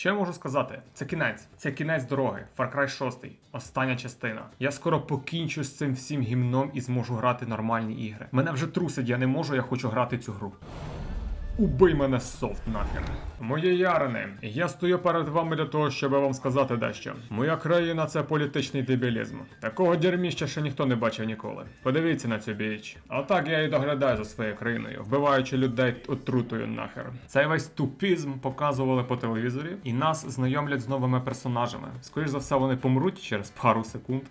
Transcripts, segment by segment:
Що я можу сказати? Це кінець, це кінець дороги. Far Cry 6, остання частина. Я скоро покінчу з цим всім гімном і зможу грати нормальні ігри. Мене вже трусить, я не можу, я хочу грати цю гру. Убий мене софт нахер. Мої ярини, я стою перед вами для того, щоб вам сказати дещо. Моя країна це політичний дебілізм. Такого дерміща ще ніхто не бачив ніколи. Подивіться на цю біч. А так я і доглядаю за своєю країною, вбиваючи людей отрутою нахер. Цей весь тупізм показували по телевізорі, і нас знайомлять з новими персонажами. Скоріш за все, вони помруть через пару секунд.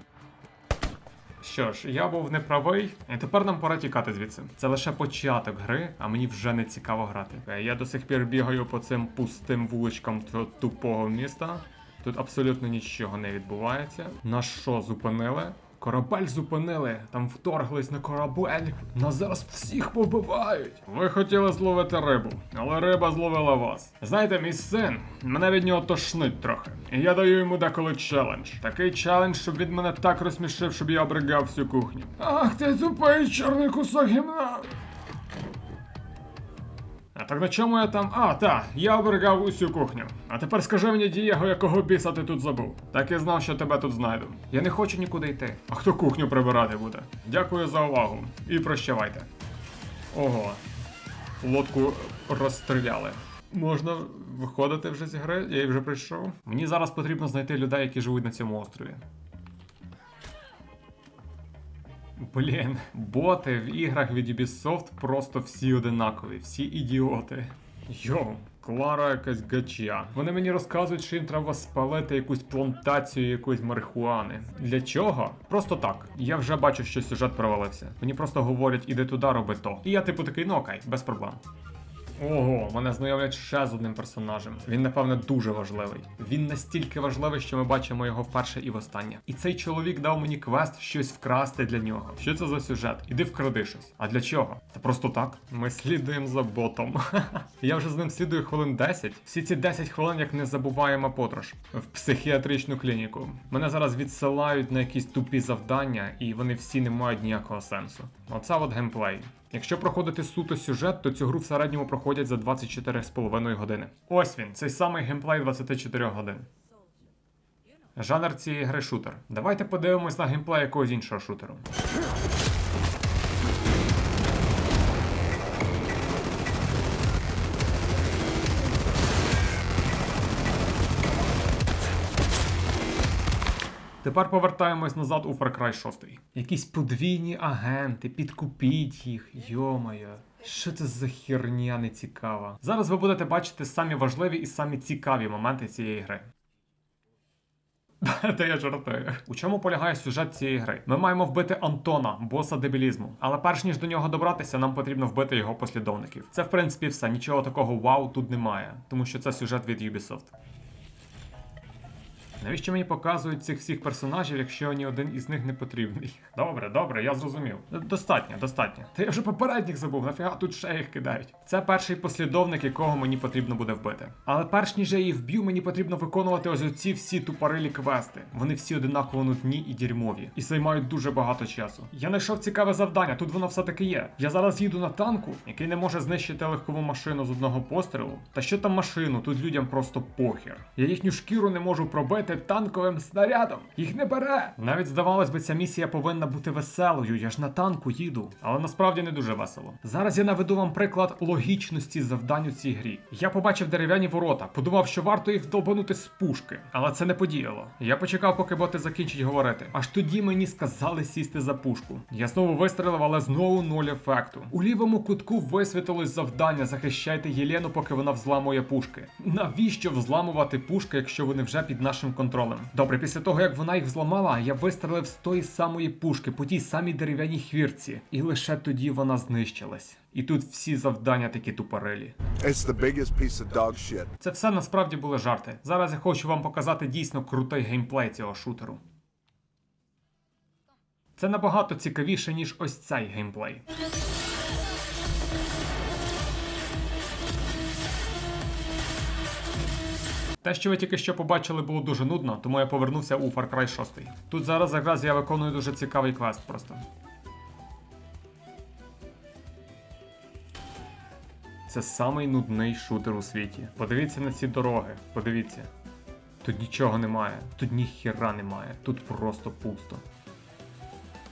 Що ж, я був неправий, і тепер нам пора тікати звідси. Це лише початок гри, а мені вже не цікаво грати. Е, Я до сих пір бігаю по цим пустим вуличкам цього тупого міста. Тут абсолютно нічого не відбувається. На що, зупинили? Корабель зупинили, там вторглись на корабель. Нас зараз всіх побивають. Ви хотіли зловити рибу, але риба зловила вас. Знаєте, мій син, мене від нього тошнить трохи. І я даю йому деколи челендж. Такий челендж, щоб він мене так розсмішив, щоб я обригав всю кухню. Ах ти тупий чорний кусок гімна. Так на чому я там? А, та, я оберігав усю кухню. А тепер скажи мені, Дієго, якого біса ти тут забув. Так і знав, що тебе тут знайду. Я не хочу нікуди йти. А хто кухню прибирати буде? Дякую за увагу. І прощавайте. Ого. Лодку розстріляли. Можна виходити вже з гри? Я вже прийшов. Мені зараз потрібно знайти людей, які живуть на цьому острові. Блін, боти в іграх від Ubisoft просто всі одинакові, всі ідіоти. Йоу, Клара якась гача. Вони мені розказують, що їм треба спалити якусь плантацію якоїсь марихуани. Для чого? Просто так. Я вже бачу, що сюжет провалився. Мені просто говорять, іди туди, роби то. І я типу такий, ну окей, без проблем. Ого, мене знайомлять ще з одним персонажем. Він, напевне, дуже важливий. Він настільки важливий, що ми бачимо його вперше і востаннє. І цей чоловік дав мені квест щось вкрасти для нього. Що це за сюжет? Іди вкради щось. А для чого? Та просто так. Ми слідуємо за ботом. Я вже з ним слідую хвилин 10. Всі ці 10 хвилин як не забуваємо подорож в психіатричну клініку. Мене зараз відсилають на якісь тупі завдання, і вони всі не мають ніякого сенсу. Оце от геймплей. Якщо проходити суто сюжет, то цю гру в середньому проходять за 24,5 години. Ось він, цей самий геймплей 24 годин. Жанр цієї гри шутер. Давайте подивимось на геймплей якогось іншого шутеру. Тепер повертаємось назад у Far Cry 6. Якісь подвійні агенти, підкупіть їх, йомаю. Що це за херня нецікава? Зараз ви будете бачити самі важливі і самі цікаві моменти цієї гри. Та я жартую. У чому полягає сюжет цієї гри? Ми маємо вбити Антона, боса дебілізму. Але перш ніж до нього добратися, нам потрібно вбити його послідовників. Це в принципі все. Нічого такого вау тут немає, тому що це сюжет від Ubisoft. Навіщо мені показують цих всіх персонажів, якщо ні один із них не потрібний? Добре, добре, я зрозумів. Достатньо, достатньо. Та я вже попередніх забув, нафіга тут ще їх кидають. Це перший послідовник, якого мені потрібно буде вбити. Але перш ніж я її вб'ю, мені потрібно виконувати ось оці всі тупорилі квести. Вони всі одинаково нудні і дерьмові, і займають дуже багато часу. Я знайшов цікаве завдання, тут воно все таки є. Я зараз їду на танку, який не може знищити легкову машину з одного пострілу. Та що там машину? Тут людям просто похер. Я їхню шкіру не можу пробити танковим снарядом. Їх не бере. Навіть здавалось би, ця місія повинна бути веселою. Я ж на танку їду. Але насправді не дуже весело. Зараз я наведу вам приклад логічності завдань у цій грі. Я побачив дерев'яні ворота, подумав, що варто їх вдолбанути з пушки, але це не подіяло. Я почекав, поки боти закінчать говорити. Аж тоді мені сказали сісти за пушку. Я знову вистрелив, але знову нуль ефекту. У лівому кутку висвітилось завдання: захищайте Єлену, поки вона взламує пушки. Навіщо взламувати пушки, якщо вони вже під нашим контролем? Добре, після того як вона їх взламала, я вистрелив з тої самої пушки по тій самій дерев'яній хвірці, і лише тоді вона знищилась. І тут всі завдання такі тупорилі. It's the biggest piece of dog shit. Це все насправді були жарти. Зараз я хочу вам показати дійсно крутий геймплей цього шутеру. Це набагато цікавіше, ніж ось цей геймплей. Те, що ви тільки що побачили, було дуже нудно, тому я повернувся у Far Cry 6. Тут зараз якраз я виконую дуже цікавий квест просто. Це самий нудний шутер у світі. Подивіться на ці дороги, подивіться. Тут нічого немає, тут ніхіра немає, тут просто пусто.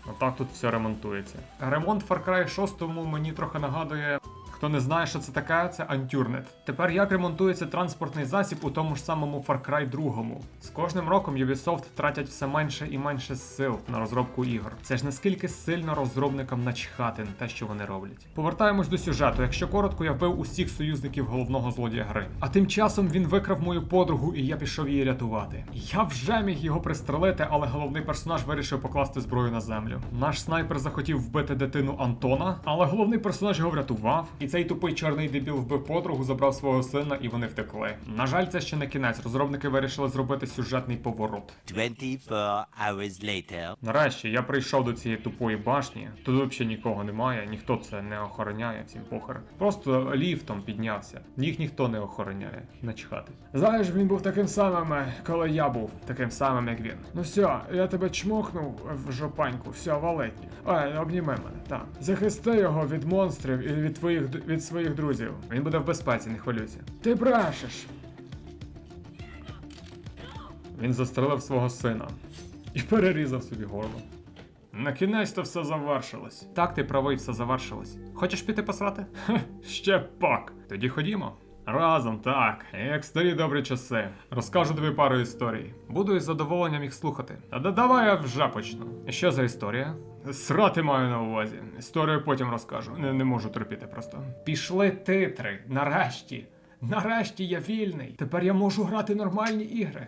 Отак тут все ремонтується. Ремонт Far Cry 6 мені трохи нагадує. Хто не знає, що це таке, це антюрнет. Тепер як ремонтується транспортний засіб у тому ж самому Far Cry 2. З кожним роком Ubisoft тратять все менше і менше сил на розробку ігор. Це ж наскільки сильно розробникам начхати на те, що вони роблять. Повертаємось до сюжету. Якщо коротко, я вбив усіх союзників головного злодія гри. А тим часом він викрав мою подругу, і я пішов її рятувати. Я вже міг його пристрелити, але головний персонаж вирішив покласти зброю на землю. Наш снайпер захотів вбити дитину Антона, але головний персонаж його врятував. І цей тупий чорний дебіл вбив подругу, забрав свого сина, і вони втекли. На жаль, це ще не кінець. Розробники вирішили зробити сюжетний поворот. 24 hours later. Нарешті я прийшов до цієї тупої башні. Тут взагалі нікого немає, ніхто це не охороняє, всім похер. Просто ліфтом піднявся. Їх ніхто не охороняє. Начхати. Знаєш, він був таким самим, е, коли я був таким самим, як він. Ну все, я тебе чмокнув в жопаньку, все, валить. Ой, обніми мене, так. Захисти його від монстрів і від твоїх від своїх друзів. Він буде в безпеці, не хвилюйся. Ти брашеш. Він застрелив свого сина і перерізав собі горло. На кінець то все завершилось. Так, ти правий, все завершилось. Хочеш піти посрати? Хе, ще пак. Тоді ходімо. Разом, так, як старі добрі часи. Розкажу тобі пару історій. Буду із задоволенням їх слухати. Та да давай я вже почну. Що за історія? Срати маю на увазі. Історію потім розкажу. Не, не можу терпіти просто. Пішли титри. Нарешті. Нарешті я вільний. Тепер я можу грати нормальні ігри.